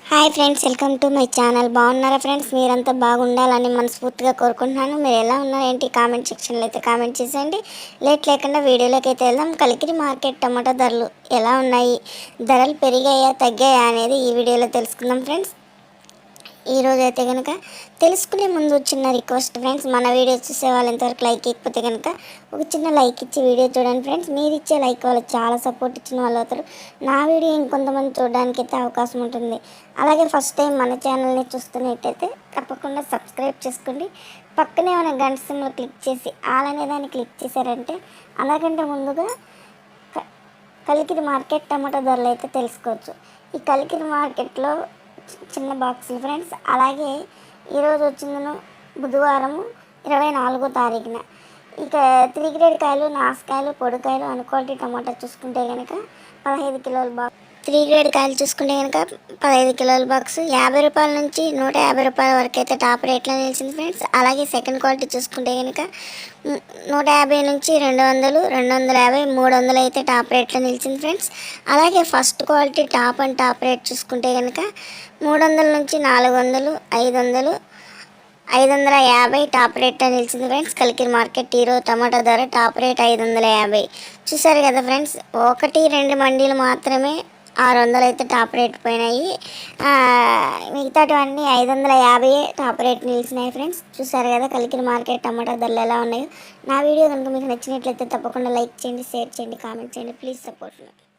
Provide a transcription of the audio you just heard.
Hi friends welcome to my channel. బాగున్నారా friends? మీరంతా బాగుండాలని మనస్ఫూర్తిగా కోరుకుంటున్నాను. మీరు ఎలా ఉన్నారు ఏంటి కామెంట్ సెక్షన్లో అయితే కామెంట్ చేసేయండి. లేట్ లేకుండా వీడియోలోకి అయితే వెళ్దాం. కలికిరి మార్కెట్ టమాటా ధరలు ఎలా ఉన్నాయి? ధరలు పెరిగాయా తగ్గాయా అనేది ఈ వీడియోలో తెలుసుకుందాం ఫ్రెండ్స్. ఈరోజు అయితే కనుక తెలుసుకునే ముందు చిన్న రిక్వెస్ట్ ఫ్రెండ్స్ మన వీడియో చూసే వాళ్ళు ఎంతవరకు లైక్ ఇకపోతే కనుక ఒక చిన్న లైక్ ఇచ్చి వీడియో చూడండి ఫ్రెండ్స్. మీరు ఇచ్చే లైక్ వాళ్ళు చాలా సపోర్ట్ ఇచ్చిన వాళ్ళు అవుతారు. నా వీడియో ఇంకొంతమంది చూడడానికి అయితే అవకాశం ఉంటుంది. అలాగే ఫస్ట్ టైం మన ఛానల్ని చూస్తున్నట్టయితే తప్పకుండా సబ్స్క్రైబ్ చేసుకోండి. పక్కనే ఉన్న గంట సింబల్ క్లిక్ చేసి ఆల్ అనే దాన్ని క్లిక్ చేశారంటే అలాగంటే ముందుగా కలికిరి మార్కెట్ టమాటా ధరలు అయితే తెలుసుకోవచ్చు. ఈ కలికిరి మార్కెట్లో చిన్న బాక్సులు ఫ్రెండ్స్. అలాగే ఈరోజు వచ్చిందను బుధవారం ఇరవై నాలుగో తారీఖున. ఇక త్రీ గ్రేడ్ కాయలు నాసుకాయలు పొడికాయలు అనుకోటి టమాటా చూసుకుంటే కనుక పదహైదు కిలోల బాక్స్ త్రీ గ్రేడ్ కాయలు చూసుకుంటే కనుక పదహైదు కిలోల బాక్స్ యాభై రూపాయల నుంచి నూట యాభై రూపాయల వరకు అయితే టాప్ రేట్లో నిలిచింది ఫ్రెండ్స్. అలాగే సెకండ్ క్వాలిటీ చూసుకుంటే కనుక నూట యాభై నుంచి రెండు వందలు రెండు వందల యాభై మూడు వందలు అయితే టాప్ రేట్లో నిలిచింది ఫ్రెండ్స్. అలాగే first quality top and top rate చూసుకుంటే కనుక మూడు వందల నుంచి నాలుగు వందలు ఐదు వందలు ఐదు వందల యాభై టాప్ రేట్ నిలిచింది ఫ్రెండ్స్. కలికిరి మార్కెట్ ఈరోజు టమాటా ధర టాప్ రేట్ ఐదు వందల యాభై. చూసారు కదా ఫ్రెండ్స్ ఒకటి రెండు మండీలు మాత్రమే ఆరు వందలు అయితే టాప్ రేట్ పోయినాయి. ఆ, మిగతాటివన్నీ ఐదు వందల యాభై టాప్ రేట్ నిలిచినాయి ఫ్రెండ్స్. చూసారు కదా కలికిన మార్కెట్ టమాటా ధరలు ఎలా ఉన్నాయో. నా వీడియో కనుక మీకు నచ్చినట్లయితే తప్పకుండా లైక్ చేయండి షేర్ చేయండి కామెంట్ చేయండి. Please support